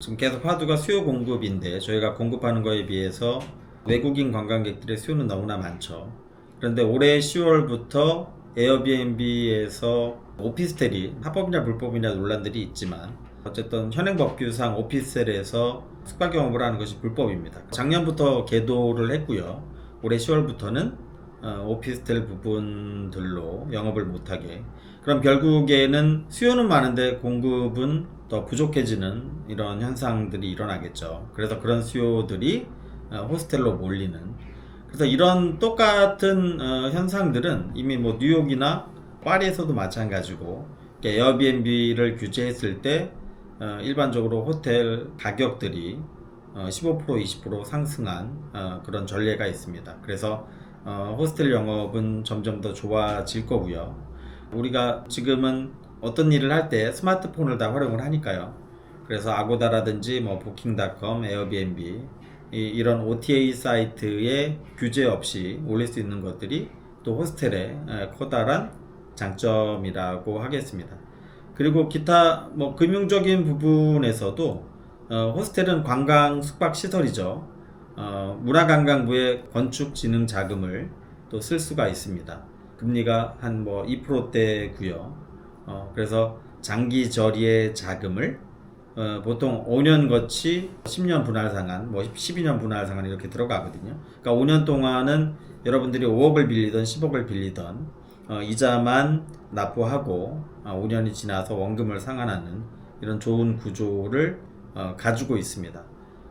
지금 계속 화두가 수요 공급인데 저희가 공급하는 거에 비해서 외국인 관광객들의 수요는 너무나 많죠. 그런데 올해 10월부터 에어비앤비에서 오피스텔이 합법이냐 불법이냐 논란들이 있지만 어쨌든 현행 법규상 오피스텔에서 숙박 영업을 하는 것이 불법입니다. 작년부터 계도를 했고요. 올해 10월부터는 어, 오피스텔 부분들로 영업을 못하게. 그럼 결국에는 수요는 많은데 공급은 더 부족해지는 이런 현상들이 일어나겠죠. 그래서 그런 수요들이 어, 호스텔로 몰리는. 그래서 이런 똑같은 어, 현상들은 이미 뭐 뉴욕이나 파리에서도 마찬가지고 에어비앤비를 규제했을 때 어, 일반적으로 호텔 가격들이 어, 15% 20% 상승한 어, 그런 전례가 있습니다. 그래서 어, 호스텔 영업은 점점 더 좋아질 거고요. 우리가 지금은 어떤 일을 할 때 스마트폰을 다 활용을 하니까요. 그래서 아고다라든지 뭐 부킹닷컴, 에어비앤비 이, 이런 OTA 사이트에 규제 없이 올릴 수 있는 것들이 또 호스텔의 에, 커다란 장점이라고 하겠습니다. 그리고 기타 뭐 금융적인 부분에서도 어, 호스텔은 관광 숙박 시설이죠. 어, 문화관광부의 건축진흥 자금을 또 쓸 수가 있습니다. 금리가 한 뭐 2%대고요. 어, 그래서 장기 저리의 자금을 어, 보통 5년 거치 10년 분할 상환, 뭐 12년 분할 상환 이렇게 들어가거든요. 그러니까 5년 동안은 여러분들이 5억을 빌리던 10억을 빌리던 어, 이자만 납부하고 어, 5년이 지나서 원금을 상환하는 이런 좋은 구조를 어, 가지고 있습니다.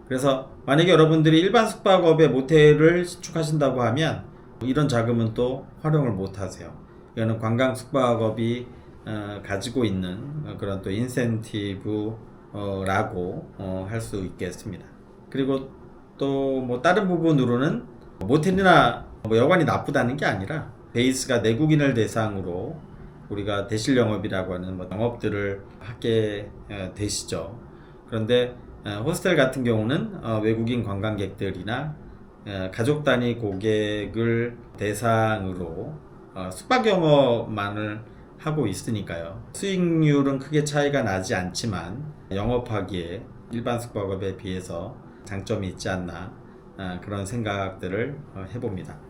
그래서 만약에 여러분들이 일반 숙박업의 모텔을 신축하신다고 하면 이런 자금은 또 활용을 못 하세요. 이거는 관광 숙박업이 어, 가지고 있는 어, 그런 또 인센티브라고 어, 할수 있겠습니다. 그리고 또 뭐 다른 부분으로는 모텔이나 뭐 여관이 나쁘다는 게 아니라 베이스가 내국인을 대상으로 우리가 대실 영업이라고 하는 뭐 영업들을 하게 어, 되시죠. 그런데 어, 호스텔 같은 경우는 어, 외국인 관광객들이나 어, 가족 단위 고객을 대상으로 어, 숙박 영업만을 하고 있으니까요. 수익률은 크게 차이가 나지 않지만 영업하기에 일반 숙박업에 비해서 장점이 있지 않나 어, 그런 생각들을 어, 해봅니다.